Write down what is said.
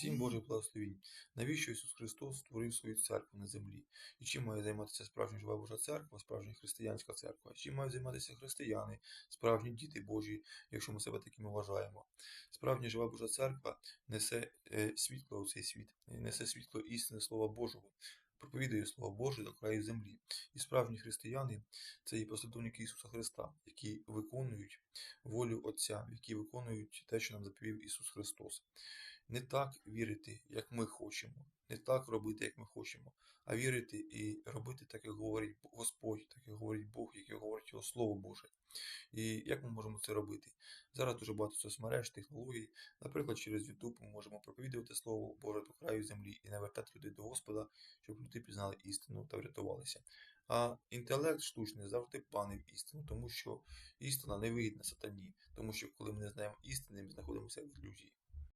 Всім Божих благословінь. Навіщо Ісус Христос створив свою церкву на землі? І чим має займатися справжня жива Божа церква, справжня християнська церква? Чим мають займатися християни, справжні діти Божі, якщо ми себе такими вважаємо? Справжня жива Божа церква несе е, світло у цей світ, несе світло істини Слова Божого, проповідує Слово Боже до краю землі. І справжні християни це є послідовники Ісуса Христа, які виконують волю Отця, які виконують те, що нам заповів Ісус Христос. Не так вірити, як ми хочемо, не так робити, як ми хочемо, а вірити і робити так, як говорить Господь, так як говорить Бог, як говорить Його Слово Боже. І як ми можемо це робити? Зараз дуже багато соцмереж, технологій. Наприклад, через YouTube ми можемо проповідувати Слово Боже до краю землі і навертати людей до Господа, щоб люди пізнали істину та врятувалися. А інтелект штучний завжди панив істину, тому що істина не вигідна сатані, тому що коли ми не знаємо істини, ми знаходимося в ілюзії.